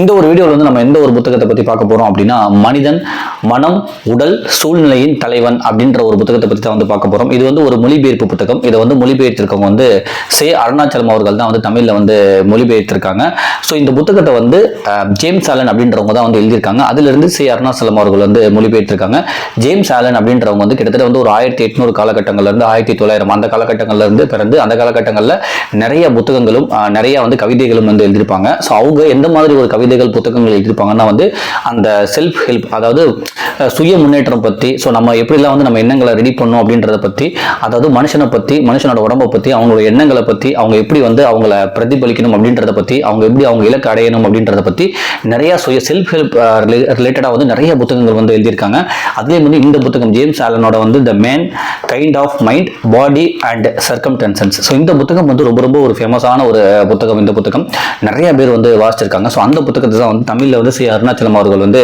இந்த ஒரு வீடியோவில் வந்து நம்ம எந்த ஒரு புத்தகத்தை பற்றி பார்க்க போகிறோம் அப்படின்னா மனிதன் மனம் உடல் சூழ்நிலையின் தலைவன் அப்படின்ற ஒரு புத்தகத்தை பற்றி தான் வந்து பார்க்க போகிறோம் இது வந்து ஒரு மொழிபெயர்ப்பு புத்தகம். இதை வந்து மொழிபெயர்த்திருக்கவங்க வந்து சே அருணாச்சலம் அவர்கள் தான் வந்து தமிழில் வந்து மொழிபெயர்த்திருக்காங்க. ஸோ இந்த புத்தகத்தை வந்து ஜேம்ஸ் ஆலன் அப்படின்றவங்க தான் வந்து எழுதியிருக்காங்க. அதிலிருந்து சே அருணாச்சலம் அவர்கள் வந்து மொழிபெயர்த்திருக்காங்க. ஜேம்ஸ் ஆலன் அப்படின்றவங்க வந்து கிட்டத்தட்ட வந்து ஒரு ஆயிரத்தி எட்நூறு காலகட்டங்கள்லேருந்து ஆயிரத்தி தொள்ளாயிரம் அந்த காலகட்டங்கள்ல இருந்து பிறந்து அந்த காலகட்டங்களில் நிறைய புத்தகங்களும் நிறைய வந்து கவிதைகளும் வந்து எழுதியிருப்பாங்க. ஸோ அவங்க எந்த மாதிரி ஒரு கவிதைகள் புத்தகங்கள் எழுதியிருப்பாங்கன்னா வந்து அந்த செல்ஃப் ஹெல்ப் அதாவது சுய முன்னேற்றம் பற்றி ஸோ நம்ம எப்படிலாம் வந்து நம்ம எண்ணங்களை ரெடி பண்ணோம் அப்படின்றத பற்றி அதாவது மனுஷனை பற்றி மனுஷனோட உடம்பை பற்றி அவங்களோட எண்ணங்களை பற்றி அவங்க எப்படி வந்து அவங்கள பிரதிபலிக்கணும் அப்படின்றத பற்றி அவங்க எப்படி அவங்க இலக்கு அடையணும் அப்படின்றத பற்றி நிறையா சுய செல்ஃப் ஹெல்ப் ரிலேட்டடாக வந்து நிறைய புத்தகங்கள் வந்து எழுதியிருக்காங்க. அதே வந்து இந்த புத்தகம் ஜேம்ஸ் ஆலனோட வந்து the man kind of mind body and circumstances so இந்த புத்தகம் வந்து ரொம்ப ரொம்ப ஒரு ஃபேமஸான ஒரு புத்தகம் இந்த புத்தகம். நிறைய பேர் வந்து வாசிச்சிருக்காங்க. ஸோ அந்த புத்தகத்தை தான் வந்து தமிழில் வந்து ஸ்ரீ அருணாச்சலம் அவர்கள் வந்து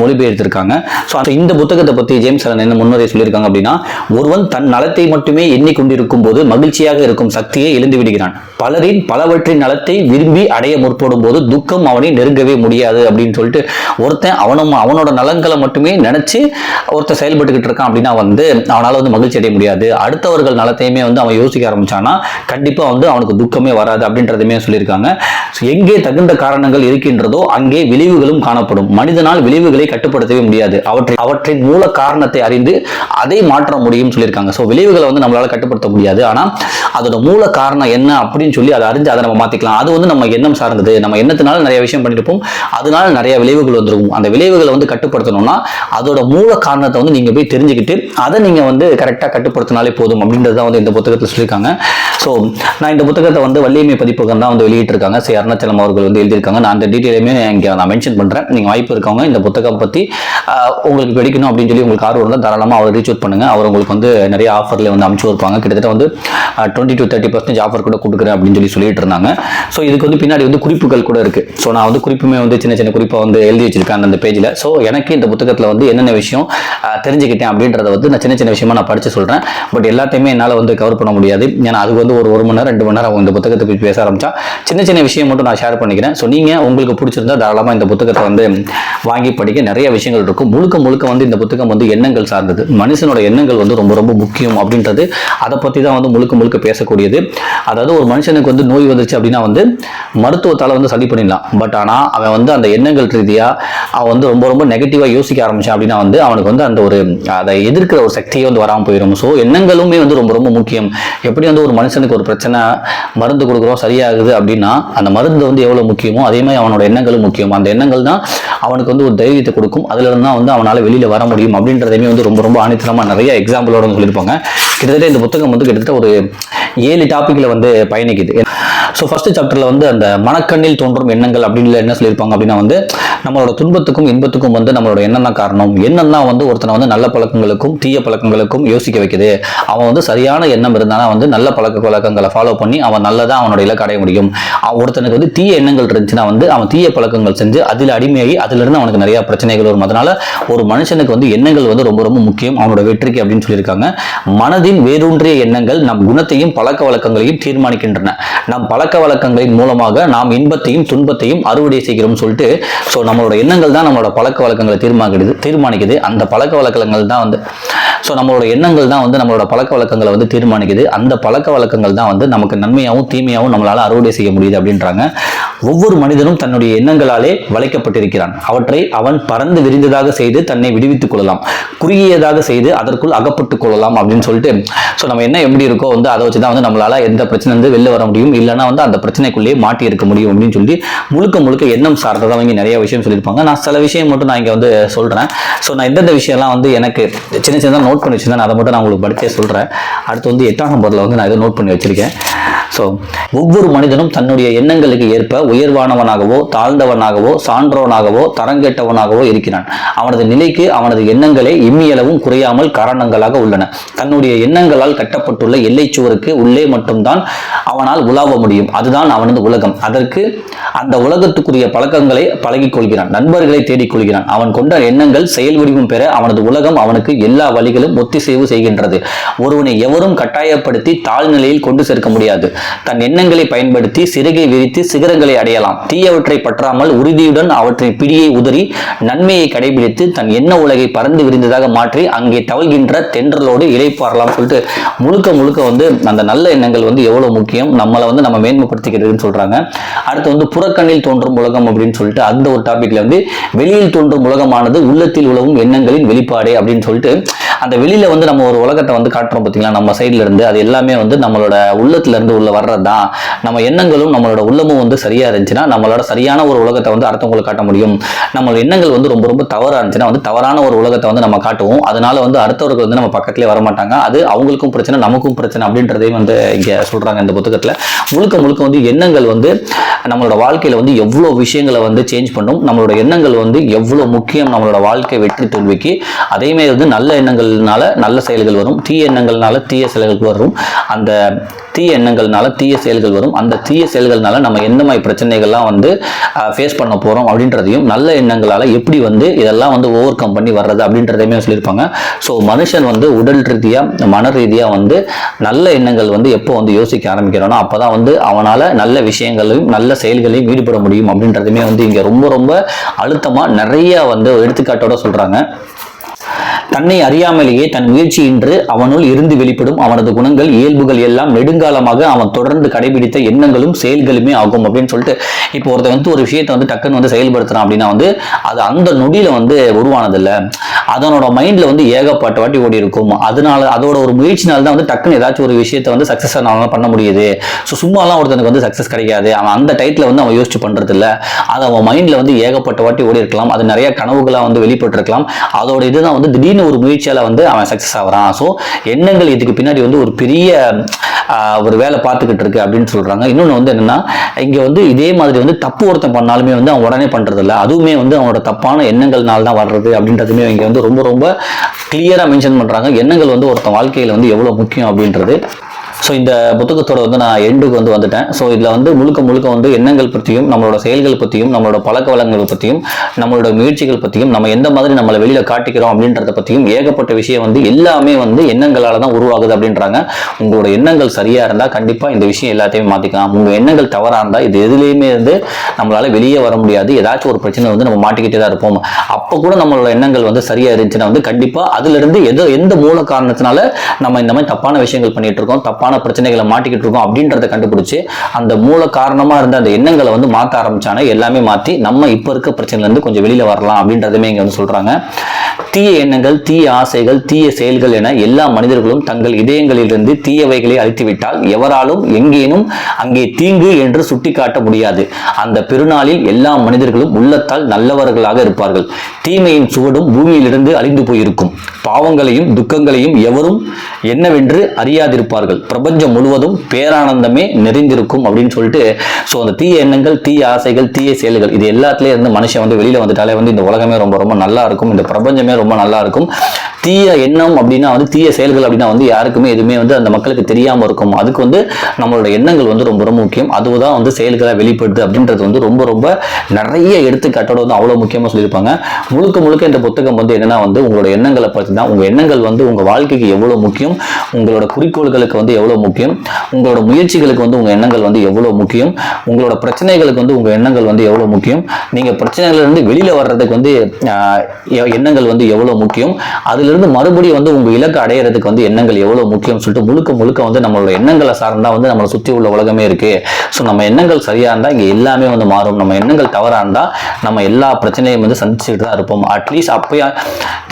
மொழிபெயர்த்திருக்காங்க. ஸோ அந்த இந்த புத்தகத்தை பற்றி ஜேம்ஸ் ஆலன் என்ன முன்னுரை சொல்லியிருக்காங்க அப்படின்னா ஒருவன் தன் நலத்தை மட்டுமே எண்ணிக்கொண்டிருக்கும் போது மகிழ்ச்சியாக இருக்கும் சக்தியை இழந்து விடுகிறான். பலரின் பலவற்றின் நலத்தை விரும்பி அடைய முற்படும் போது துக்கம் அவனை நெருங்கவே முடியாது அப்படின்னு சொல்லிட்டு ஒருத்தன் அவனும் அவனோட நலன்களை மட்டுமே நினச்சி ஒருத்தன் செயல்பட்டுக்கிட்டு இருக்கான் அப்படின்னா வந்து அவனால் வந்து மகிழ்ச்சி அடைய முடியாது. அடுத்தவர்கள் நலத்தையுமே வந்து அவன் யோசிக்க ஆரம்பிச்சான்னா கண்டிப்பாக வந்து அவனுக்கு துக்கமே வராது அப்படின்றதுமே சொல்லியிருக்காங்க. எங்கே தகுந்த காரணம் காரணங்கள் இருக்கின்றதோ அங்கே விளைவுகளும் காணப்படும். மனிதனால் விளைவுகளை கட்டுப்படுத்தவே முடியாது. அவற்றை அவற்றின் மூல காரணத்தை அறிந்து அதை மாற்ற முடியும் சொல்லியிருக்காங்க. ஸோ விளைவுகளை வந்து நம்மளால கட்டுப்படுத்த முடியாது. ஆனா அதோட மூல காரணம் என்ன அப்படின்னு சொல்லி அதை அறிஞ்சு அதை நம்ம மாத்திக்கலாம். அது வந்து நம்ம எண்ணம் சார்ந்தது. நம்ம எண்ணத்தினால நிறைய விஷயம் பண்ணிருப்போம் அதனால நிறைய விளைவுகள் வந்துருக்கும். அந்த விளைவுகளை வந்து கட்டுப்படுத்தணும்னா அதோட மூல காரணத்தை வந்து நீங்க போய் தெரிஞ்சுக்கிட்டு அதை நீங்க வந்து கரெக்டாக கட்டுப்படுத்தினாலே போதும் அப்படின்றது தான் வந்து இந்த புத்தகத்தில் சொல்லியிருக்காங்க. ஸோ நான் இந்த புத்தகத்தை வந்து வள்ளியமை பதிப்பகம் தான் வந்து வெளியிட்டிருக்காங்க. சி அருணாச்சலம் அவர்கள் வந்து எழுதியிருக்காங்க. இருக்காங்க. நான் அந்த டீட்டெயிலுமே இங்கே நான் மென்ஷன் பண்ணுறேன் நீங்கள் வாய்ப்பு இருக்கவங்க இந்த புத்தகம் பற்றி உங்களுக்கு படிக்கணும் அப்படின்னு சொல்லி உங்களுக்கு ஆர்வம் இருந்தால் தாராளமாக அவர் ரீச் அவுட் பண்ணுங்கள் அவர் உங்களுக்கு வந்து நிறைய ஆஃபரில் வந்து அனுப்பிச்சு வைப்பாங்க கிட்டத்தட்ட வந்து twenty to thirty percentage offer கூட கொடுக்குறேன் அப்படின்னு சொல்லி சொல்லிட்டு இருந்தாங்க. ஸோ இதுக்கு வந்து பின்னாடி வந்து குறிப்புகள் கூட இருக்குது ஸோ நான் வந்து குறிப்புமே வந்து சின்ன சின்ன குறிப்பாக வந்து எழுதி வச்சிருக்கேன் அந்த பேஜில் ஸோ எனக்கு இந்த புத்தகத்தில் வந்து என்னென்ன விஷயம் தெரிஞ்சுக்கிட்டேன் அப்படின்றத வந்து நான் சின்ன சின்ன விஷயமா நான் படித்து சொல்கிறேன் பட் எல்லாத்தையுமே என்னால் வந்து கவர் பண்ண முடியாது. ஏன்னா அது வந்து ஒரு ஒரு மணி நேரம் ரெண்டு மணி நேரம் அவங்க இந்த புத்தகத்தை பற்றி பேச ஆரம்பித்தா சின்ன சின்ன விஷயம் மட்டும் நான் ஷேர் பண்ணிக்கிறேன். ஸோ நீங்கள் உங்களுக்கு பிடிச்சிருந்தா தாராளமாக இந்த புத்தகத்தை வந்து வாங்கி படிக்க நிறைய விஷயங்கள் இருக்கும். முழுக்க முழுக்க வந்து இந்த புத்தகம் வந்து எண்ணங்கள் சார்ந்தது. மனுஷனோட எண்ணங்கள் வந்து ரொம்ப ரொம்ப முக்கியம் அப்படின்றது அதை பற்றி தான் வந்து முழுக்க முழுக்க பேசக்கூடியது. அதாவது ஒரு மனுஷனுக்கு வந்து நோய் வந்துச்சு அப்படின்னா வந்து மருத்துவத்தால் வந்து சரி பண்ணிடலாம். பட் ஆனால் அவன் வந்து அந்த எண்ணங்கள் ரீதியாக அவன் வந்து ரொம்ப ரொம்ப நெகட்டிவாக யோசிக்க ஆரம்பிச்சான் அப்படின்னா வந்து அவனுக்கு வந்து அந்த ஒரு அதை எதிர்க்கிற ஒரு சக்தியே வந்து வராமல் போயிடும். ஸோ எண்ணங்களுமே வந்து ரொம்ப ரொம்ப முக்கியம். எப்படி வந்து ஒரு மனுஷனுக்கு ஒரு பிரச்சனை மருந்து கொடுக்குறோம் சரியாகுது அப்படின்னா அந்த மருந்து வந்து எவ்வளோ முக்கியமோ அதே மாதிரி அவனோட எண்ணங்களும் முக்கியம் அந்த எண்ணங்கள் தான் அவனுக்கு வந்து ஒரு தைரியத்தை கொடுக்கும். அதுல இருந்து தான் வந்து அவனால் வெளியில் வர முடியும் அப்படின்றதையுமே வந்து ரொம்ப ரொம்ப ஆணித்தரமாக நிறைய எக்ஸாம்பிளோட சொல்லியிருப்பாங்க. கிட்டத்தட்ட இந்த புத்தகம் வந்து கிட்டத்தட்ட ஒரு ஏழு டாப்பிக்கில் வந்து பயணிக்குது. ஸோ ஃபர்ஸ்ட் சாப்டரில் வந்து அந்த மனக்கண்ணில் தோன்றும் எண்ணங்கள் அப்படின்னு என்ன சொல்லியிருப்பாங்க அப்படின்னா வந்து நம்மளோட துன்பத்துக்கும் இன்பத்துக்கும் வந்து நம்மளோட எண்ணம் தான் காரணம்? என்னென்ன தான் வந்து ஒருத்தனை வந்து நல்ல பழக்கங்களுக்கும் தீய பழக்கங்களுக்கும் யோசிக்க வைக்குது. அவன் வந்து சரியான எண்ணம் இருந்தானா வந்து நல்ல பழக்க வழக்கங்களை ஃபாலோ பண்ணி அவன் நல்லதான் அவனோட இலக்கு அடைய முடியும். அவன் ஒருத்தனுக்கு வந்து தீய எண்ணங்கள் இருந்துச்சுன்னா வந்து அவன் தீய பழக்கங்கள் செஞ்சு அதில் அடிமையாகி அதிலிருந்து அவனுக்கு நிறைய பிரச்சனைகள் வரும். அதனால ஒரு மனுஷனுக்கு வந்து எண்ணங்கள் வந்து ரொம்ப ரொம்ப முக்கியம். அவனோட வெற்றிக்கு அப்படின்னு சொல்லியிருக்காங்க. மனதின் வேரூன்றிய எண்ணங்கள் நம் குணத்தையும் பழக்க வழக்கங்களையும் தீர்மானிக்கின்றன. நம் பழக்க வழக்கங்களின் மூலமாக நாம் இன்பத்தையும் துன்பத்தையும் அறுவடை செய்கிறோம் சொல்லிட்டு ஸோ நம்மளோட எண்ணங்கள் தான் நம்மளோட பழக்க வழக்கங்களை தீர்மானிக்குது தீர்மானிக்குது. அந்த பழக்க வழக்கங்கள் தான் வந்து ஸோ நம்மளோட எண்ணங்கள் தான் வந்து நம்மளோட பழக்க வழக்கங்களை வந்து தீர்மானிக்குது. அந்த பழக்க வழக்கங்கள் தான் வந்து நமக்கு நன்மையாகவும் தீமையாகவும் நம்மளால அறுவடை செய்ய முடியுது அப்படின்றாங்க. ஒவ்வொரு மனிதனும் தன்னுடைய எண்ணங்களாலே வளைக்கப்பட்டிருக்கிறான். அவற்றை அவன் பறந்து விரிந்ததாக செய்து தன்னை விடுவித்துக் கொள்ளலாம். குறுகியதாக செய்து அதற்குள் அகப்பட்டுக் கொள்ளலாம் அப்படின்னு சொல்லிட்டு ஸோ நம்ம என்ன எப்படி இருக்கோ வந்து அதை வச்சு தான் வந்து நம்மளால எந்த பிரச்சனை வந்து வெளில வர முடியும். இல்லைனா வந்து அந்த பிரச்சனைக்குள்ளேயே மாட்டி இருக்க முடியும் அப்படின்னு சொல்லி முழுக்க முழுக்க எண்ணம் சார்ந்ததாக இங்கே நிறைய விஷயம் சொல்லியிருப்பாங்க. நான் சில விஷயம் மட்டும் நான் இங்கே வந்து சொல்கிறேன் ஸோ நான் எந்தெந்த விஷயம்லாம் வந்து எனக்கு சின்ன சின்னதாக நோட் பண்ணி வச்சுருந்தேன். அதை மட்டும் நான் உங்களுக்கு படித்தே சொல்கிறேன் அடுத்து வந்து எட்டாம் நம்பரில் வந்து நான் இதை நோட் பண்ணி வச்சுருக்கேன். ஸோ ஒவ்வொரு மனிதனும் தன்னுடைய எண்ணங்களுக்கு ஏற்ப உயர்வானவனாகவோ தாழ்ந்தவனாகவோ சான்றவனாகவோ தரங்கெட்டவனாகவோ இருக்கிறான். அவனது நிலைக்கு அவனது எண்ணங்களே இம்மியளவும் குறையாமல் காரணங்களாக உள்ளன. தன்னுடைய எண்ணங்களால் கட்டப்பட்டுள்ள எல்லைச் சுவருக்கு உள்ளே மட்டும்தான் அவனால் உலாவ முடியும். அதுதான் அவனது உலகம். அதற்கு அந்த உலகத்துக்குரிய பழக்கங்களை பழகிக் கொள்கிறான் நண்பர்களை தேடிக் கொள்கிறான் அவன் கொண்ட எண்ணங்கள் செயல் வடிவம் பெற அவனது உலகம் அவனுக்கு எல்லா வழிகளும் ஒத்திசைவு செய்கின்றது. ஒருவனை எவரும் கட்டாயப்படுத்தி தாழ்நிலையில் கொண்டு சேர்க்க முடியாது. தன் எண்ணங்களை பயன்படுத்தி சிறுகை விரித்து சிகரங்களை அடையலாம். தீயவற்றை பற்றாமல் உறுதியுடன் அவற்றின் பிடியை உதறி நன்மையை கடைபிடித்து தன் எண்ண உலகை பறந்து விரிந்ததாக மாற்றி அங்கே தவழ்கின்ற தென்றலோடு இழைப்பாரலாம் சொல்லிட்டு முழுக்க முழுக்க வந்து அந்த நல்ல எண்ணங்கள் வந்து எவ்வளவு முக்கியம்? நம்மளை வந்து நம்ம மேன்மைப்படுத்திக்கிறதுன்னு சொல்றாங்க. அடுத்து வந்து புறக்கண்ணில் தோன்றும் உலகம் அப்படின்னு சொல்லிட்டு அந்த ஒரு டாபிக்ல வந்து வெளியில் தோன்றும் உலகமானது உள்ளத்தில் உலகும் எண்ணங்களின் வெளிப்பாடே அப்படின்னு சொல்லிட்டு அந்த வெளியில வந்து நம்ம ஒரு உலகத்தை வந்து காட்டுறோம் பார்த்தீங்களா நம்ம சைட்ல இருந்து அது எல்லாமே வந்து நம்மளோட உள்ளத்துல இருந்து உள்ள வர்றது தான் நம்ம எண்ணங்களும் நம்மளோட உள்ளமும் வந்து சரியா இருந்துச்சுன்னா நம்மளோட சரியான ஒரு உலகத்தை வந்து அடுத்தவங்களுக்கு காட்ட முடியும். நம்மளோட எண்ணங்கள் வந்து ரொம்ப ரொம்ப தவறா இருந்துச்சுன்னா வந்து தவறான ஒரு உலகத்தை வந்து நம்ம காட்டுவோம். அதனால வந்து அடுத்தவர்கள் வந்து நம்ம பக்கத்துலேயே வர மாட்டாங்க. அது அவங்களுக்கும் பிரச்சனை நமக்கும் பிரச்சனை அப்படின்றதையும் வந்து இங்க சொல்றாங்க இந்த புத்தகத்துல. முழுக்க முழுக்க வந்து எண்ணங்கள் வந்து நம்மளோட வாழ்க்கையில வந்து எவ்வளவு விஷயங்களை வந்து சேஞ்ச் பண்ணும் நம்மளோட எண்ணங்கள் வந்து எவ்வளவு முக்கியம் நம்மளோட வாழ்க்கை வெற்றி தோல்விக்கு. அதே மாதிரி வந்து நல்ல எண்ணங்கள் எண்ணங்கள்னால நல்ல செயல்கள் வரும். தீய எண்ணங்கள்னால தீய செயல்கள் வரும். அந்த தீய எண்ணங்கள்னால தீய செயல்கள் வரும். அந்த தீய செயல்கள்னால நம்ம எந்த மாதிரி பிரச்சனைகள்லாம் வந்து ஃபேஸ் பண்ண போகிறோம் அப்படின்றதையும் நல்ல எண்ணங்களால் எப்படி வந்து இதெல்லாம் வந்து ஓவர் கம் பண்ணி வர்றது அப்படின்றதையுமே சொல்லியிருப்பாங்க. ஸோ மனுஷன் வந்து உடல் ரீதியாக மன ரீதியாக வந்து நல்ல எண்ணங்கள் வந்து எப்போ வந்து யோசிக்க ஆரம்பிக்கிறானோ அப்பதான் வந்து அவனால் நல்ல விஷயங்களையும் நல்ல செயல்களையும் ஈடுபட முடியும் அப்படின்றதுமே வந்து இங்கே ரொம்ப ரொம்ப அழுத்தமாக நிறைய வந்து எடுத்துக்காட்டோட சொல்கிறாங்க தன்னை அறியாமலேயே தன் முயற்சி இன்று அவனுள் இருந்து வெளிப்படும் அவனது குணங்கள் இயல்புகள் எல்லாம் நெடுங்காலமாக அவன் தொடர்ந்து கடைபிடித்த எண்ணங்களும் செயல்களுமே ஆகும் அப்படின்னு சொல்லிட்டு இப்போ ஒருத்தன் வந்து ஒரு விஷயத்தை வந்து டக்குன்னு வந்து செயல்படுத்துறான் அப்படின்னா வந்து அது அந்த நொடியில வந்து உருவானதில்ல. அதனோட மைண்ட்ல வந்து ஏகப்பட்ட வாட்டி ஓடி இருக்கும். அதனால அதோட ஒரு முயற்சினால தான் வந்து டக்குன்னு ஏதாச்சும் ஒரு விஷயத்தை வந்து சக்சஸ் பண்ண முடியுது. ஸோ சும்மாலாம் ஒருத்தனுக்கு வந்து சக்சஸ் கிடைக்காது. அவன் அந்த டைட்டில் வந்து அவன் யோசிச்சு பண்றது இல்லை அது அவன் மைண்ட்ல வந்து ஏகப்பட்ட வாட்டி ஓடி இருக்கலாம். அது நிறைய கனவுகளா வந்து வெளிப்பட்டிருக்கலாம். அதோட இதுதான் வந்து திடீர் திடீர்னு ஒரு முயற்சியால வந்து அவன் சக்ஸஸ் ஆகுறான். ஸோ எண்ணங்கள் இதுக்கு பின்னாடி வந்து ஒரு பெரிய ஆஹ், ஒரு வேலை பார்த்துக்கிட்டு இருக்கு அப்படின்னு சொல்றாங்க. இன்னொன்று வந்து என்னன்னா இங்க வந்து இதே மாதிரி வந்து தப்பு ஒருத்தன் பண்ணாலுமே வந்து அவன் உடனே பண்ணுறதில்ல அதுவுமே வந்து அவனோட தப்பான எண்ணங்கள்னால தான் வர்றது அப்படின்றதுமே இங்க வந்து ரொம்ப ரொம்ப கிளியரா மென்ஷன் பண்றாங்க. எண்ணங்கள் வந்து ஒருத்தன் வாழ்க்கையில் வந்து எவ்வளவு முக்கியம் அப்படின்றது. ஸோ இந்த புத்தகத்தோட வந்து நான் எண்டுக்கு வந்து வந்துட்டேன். ஸோ இதில் வந்து முழுக்க முழுக்க வந்து எண்ணங்கள் பற்றியும் நம்மளோட செயல்கள் பற்றியும் நம்மளோட பழக்க வழக்கங்கள் பற்றியும் நம்மளோட முயற்சிகள் பற்றியும் நம்ம எந்த மாதிரி நம்மளை வெளியில் காட்டிக்கிறோம் அப்படின்றத பற்றியும் ஏகப்பட்ட விஷயம் வந்து எல்லாமே வந்து எண்ணங்களால் தான் உருவாகுது அப்படின்றாங்க. உங்களோட எண்ணங்கள் சரியாக இருந்தால் கண்டிப்பாக இந்த விஷயம் எல்லாத்தையுமே மாற்றிக்கலாம் உங்கள் எண்ணங்கள் தவறாக இருந்தால் இது எதுலேயுமே வந்து நம்மளால் வெளியே வர முடியாது. ஏதாச்சும் ஒரு பிரச்சனை வந்து நம்ம மாட்டிக்கிட்டே தான் இருப்போம். அப்போ கூட நம்மளோட எண்ணங்கள் வந்து சரியாக இருந்துச்சுன்னா வந்து கண்டிப்பாக அதுலேருந்து எதோ எந்த மூல காரணத்தினால நம்ம இந்த மாதிரி தப்பான விஷயங்கள் பண்ணிட்டு இருக்கோம் தப்பான பிரச்சனைகளை மாட்டிக்கிட்டு இருக்கோம் அப்படின்றத கண்டுபிடிச்சு அந்த மூல காரணமா இருந்த அந்த எண்ணங்களை வந்து மாற்ற ஆரம்பிச்சானே எல்லாமே மாற்றி நம்ம இப்போ இருக்க பிரச்சனையில இருந்து கொஞ்சம் வெளியில வரலாம் அப்படின்றதுமே இங்க வந்து சொல்றாங்க. தீய எண்ணங்கள் தீய ஆசைகள் தீய செயல்கள் என எல்லா மனிதர்களும் தங்கள் இதயங்களிலிருந்து தீயவைகளை அழித்துவிட்டால் எவராலும் எங்கேனும் அங்கே தீங்கு என்று சுட்டிக்காட்ட முடியாது. அந்த பெருநாளில் எல்லா மனிதர்களும் உள்ளத்தால் நல்லவர்களாக இருப்பார்கள். தீமையின் சுவடும் பூமியிலிருந்து அழிந்து போயிருக்கும். பாவங்களையும் துக்கங்களையும் எவரும் என்னவென்று அறியாதிருப்பார்கள். பிரபஞ்சம் முழுவதும் பேரானந்தமே நிறைந்திருக்கும் அப்படின்னு சொல்லிட்டு ஸோ அந்த தீய எண்ணங்கள் தீய ஆசைகள் தீய செயல்கள் இது எல்லாத்துலேயும் இருந்து மனுஷன் வந்து வெளியில வந்துட்டாலே வந்து இந்த உலகமே ரொம்ப ரொம்ப நல்லா இருக்கும் இந்த பிரபஞ்சமே ரொம்ப நல்லா இருக்கும். தீய எண்ணம் அப்படின்னா வந்து தீய செயல்கள் அப்படின்னா வந்து யாருக்குமே எதுவுமே வந்து அந்த மக்களுக்கு தெரியாம இருக்கும். அதுக்கு வந்து நம்மளோட எண்ணங்கள் வந்து ரொம்ப ரொம்ப முக்கியம். அதுதான் வந்து செயல்களை வெளிப்படுது அப்படின்றது வந்து ரொம்ப ரொம்ப நிறைய எடுத்துக்காட்டோட வந்து அவ்வளவு முக்கியமா சொல்லியிருப்பாங்க. முழுக்க முழுக்க இந்த புத்தகம் வந்து என்னன்னா வந்து உங்களோட எண்ணங்களை பற்றி தான் உங்க எண்ணங்கள் வந்து உங்க வாழ்க்கைக்கு எவ்வளவு முக்கியம். உங்களோட குறிக்கோள்களுக்கு வந்து எவ்வளோ முக்கியம்? உங்களோட முயற்சிகளுக்கு வந்து உங்க எண்ணங்கள் வந்து எவ்வளவு முக்கியம்? உங்களோட பிரச்சனைகளுக்கு வந்து உங்க எண்ணங்கள் வந்து எவ்வளவு முக்கியம்? நீங்க பிரச்சனைகள்லேருந்து வெளியில் வெளியில வர்றதுக்கு வந்து எண்ணங்கள் வந்து எவ்வளவு முக்கியம்? அதுலேருந்து மறுபடியும் வந்து உங்க இலக்கு அடையிறதுக்கு வந்து எண்ணங்கள் எவ்வளவு முக்கியம் சொல்லிட்டு முழுக்க முழுக்க வந்து நம்மளோட எண்ணங்களை சார்ந்தா வந்து நம்மளை சுற்றி உள்ள உலகமே இருக்கு. ஸோ நம்ம எண்ணங்கள் சரியா இருந்தால் இங்க எல்லாமே வந்து மாறும். நம்ம எண்ணங்கள் தவறா இருந்தால் நம்ம எல்லா பிரச்சனையும் வந்து சந்திச்சுட்டு தான் இருப்போம். அட்லீஸ்ட் அப்பயா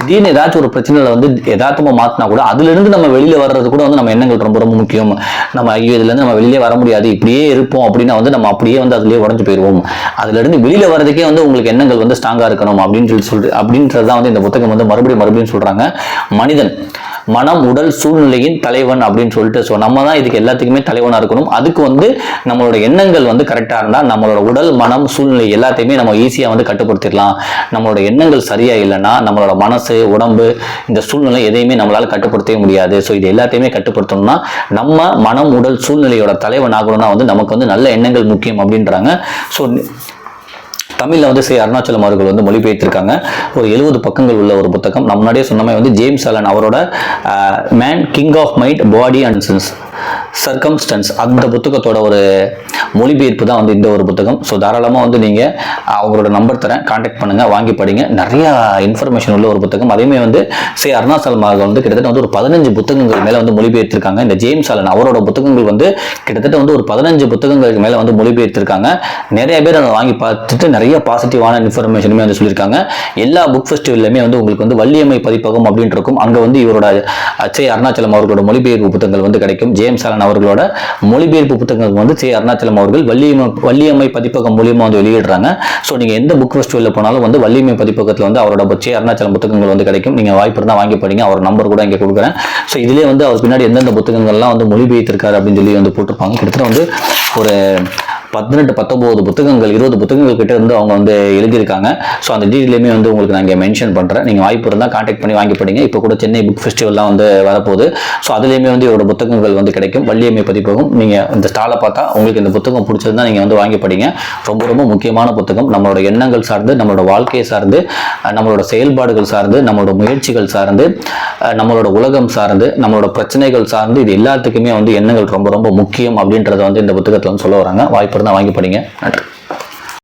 திடீர்னு ஏதாச்சும் ஒரு பிரச்சனையில் வந்து எதார்த்தமாக மாற்றினா கூட அதுல இருந்து நம்ம வெளியில் வர்றது கூட வந்து நம்ம எண்ணங்கள் ரொம்ப ரொம்ப முக்கியம். நம்ம ஐயோ இருந்து நம்ம வெளியே வர முடியாது. இப்படியே இருப்போம் அப்படின்னா வந்து நம்ம அப்படியே வந்து அதுலயே உடஞ்சு போயிடுவோம் அதுல இருந்து வெளியில வர்றதுக்கே வந்து உங்களுக்கு எண்ணங்கள் வந்து ஸ்ட்ராங்காக இருக்கணும் அப்படின்னு சொல்லி சொல்லிட்டு அப்படின்றதுதான் வந்து இந்த புத்தகம் வந்து மறுபடியும் மறுபடியும் சொல்றாங்க. மனிதன். மனம் உடல் சூழ்நிலையின் தலைவன் அப்படின்னு சொல்லிட்டு ஸோ நம்ம தான் இதுக்கு எல்லாத்துக்குமே தலைவனாக இருக்கணும். அதுக்கு வந்து நம்மளோட எண்ணங்கள் வந்து கரெக்டாக இருந்தால் நம்மளோட உடல் மனம் சூழ்நிலை எல்லாத்தையுமே நம்ம ஈஸியாக வந்து கட்டுப்படுத்திடலாம். நம்மளோட எண்ணங்கள் சரியாக இல்லைன்னா நம்மளோட மனசு உடம்பு இந்த சூழ்நிலை எதையுமே நம்மளால் கட்டுப்படுத்தவே முடியாது. ஸோ இது எல்லாத்தையுமே கட்டுப்படுத்தணும்னா நம்ம மனம் உடல் சூழ்நிலையோட தலைவன் ஆகணும்னா வந்து நமக்கு வந்து நல்ல எண்ணங்கள் முக்கியம் அப்படின்றாங்க. ஸோ தமிழில் வந்து ஸ்ரீ அருணாச்சலம் அவர்கள் வந்து மொழிபெயர்த்திருக்காங்க. ஒரு எழுபது பக்கங்கள் உள்ள ஒரு புத்தகம். நம்ம முன்னாடியே சொன்ன மாதிரி வந்து ஜேம்ஸ் அலன் அவரோட man king of mind body and sense circumstances அந்த புத்தகத்தோட ஒரு மொழிபெயர்ப்பு தான் வந்து இந்த ஒரு புத்தகம். ஸோ தாராளமாக வந்து நீங்கள் அவங்களோட நம்பர் தரேன் காண்டாக்ட் பண்ணுங்கள் வாங்கி படிங்க. நிறையா இன்ஃபர்மேஷன் உள்ள ஒரு புத்தகம். அதேமே வந்து ஸ்ரீ அருணாச்சலம் அவர்கள் வந்து கிட்டத்தட்ட வந்து ஒரு பதினஞ்சு புத்தகங்கள் மேலே வந்து மொழிபெயர்த்திருக்காங்க. இந்த ஜேம்ஸ் அலன் அவரோட புத்தகங்கள் வந்து கிட்டத்தட்ட வந்து ஒரு பதினஞ்சு புத்தகங்களுக்கு மேலே வந்து மொழிபெயர்த்திருக்காங்க. நிறைய பேர் அதை வாங்கி பார்த்துட்டு நிறைய பாசிட்டிவான இன்ஃபர்மேஷனுமே வந்து சொல்லியிருக்காங்க. எல்லா புக் ஃபெஸ்டிவல்லையுமே வந்து உங்களுக்கு வந்து வள்ளியம்மை பதிப்பகம் அப்படின்னு இருக்கும். அங்கே வந்து இவரோட அச்சை அருணாச்சலம் அவர்களோட மொழிபெயர்ப்பு புத்தகங்கள் வந்து கிடைக்கும். ஜேம்ஸ் அவர்களோட மொழிபெயர்ப்பு புத்தகங்கள் வந்து சே அருணாச்சலம் அவர்கள் வள்ளியம்மை வள்ளியம்மை பதிப்பகம் மூலியமாக வந்து வெளியிடுறாங்க. ஸோ நீங்கள் எந்த புக் ஃபெஸ்டிவலில் போனாலும் வந்து வள்ளியம்மை பதிப்பகத்தில் வந்து அவரோட சே அருணாச்சலம் புத்தகங்கள் வந்து கிடைக்கும். நீங்கள் வாய்ப்பு இருந்தால் வாங்கி படிங்க. அவர் நம்பர் கூட இங்கே கொடுக்குறேன். ஸோ இதிலே வந்து அவர் பின்னாடி எந்தெந்த புத்தகங்கள்லாம் வந்து மொழிபெயர்த்திருக்காரு அப்படின்னு சொல்லி வந்து போட்டிருப்பாங்க. கிட்டத்தட்ட வந்து ஒரு பதினெட்டு பத்தொம்போது புத்தகங்கள் இருபது புத்தகங்கள் கிட்ட இருந்து அவங்க வந்து எழுதியிருக்காங்க. ஸோ அந்த டீட்டெயிலுமே வந்து உங்களுக்கு நான் இங்கே மென்ஷன் பண்ணுறேன் நீங்கள் வாய்ப்பு இருந்தால் காண்டாக்ட் பண்ணி வாங்கி படிங்க இப்போ கூட சென்னை புக் ஃபெஸ்டிவல்லாம் வந்து வரப்போகுது. ஸோ அதுலேயுமே வந்து இவரோட புத்தகங்கள் வந்து கிடைக்கும். வள்ளியம்மை பதிப்பகம். நீங்கள் இந்த ஸ்டாலை பார்த்தா உங்களுக்கு இந்த புத்தகம் பிடிச்சிருந்தா நீங்கள் வந்து வாங்கி படிங்க ரொம்ப ரொம்ப முக்கியமான புத்தகம். நம்மளோட எண்ணங்கள் சார்ந்து நம்மளோட வாழ்க்கையை சார்ந்து நம்மளோட செயல்பாடுகள் சார்ந்து நம்மளோட முயற்சிகள் சார்ந்து நம்மளோட உலகம் சார்ந்து நம்மளோட பிரச்சனைகள் சார்ந்து இது எல்லாத்துக்குமே வந்து எண்ணங்கள் ரொம்ப ரொம்ப முக்கியம் அப்படின்றத வந்து இந்த புத்தகத்தில் வந்து சொல்ல வராங்க. வாய்ப்பு இருந்தால் வாங்கி படிங்க. நன்றி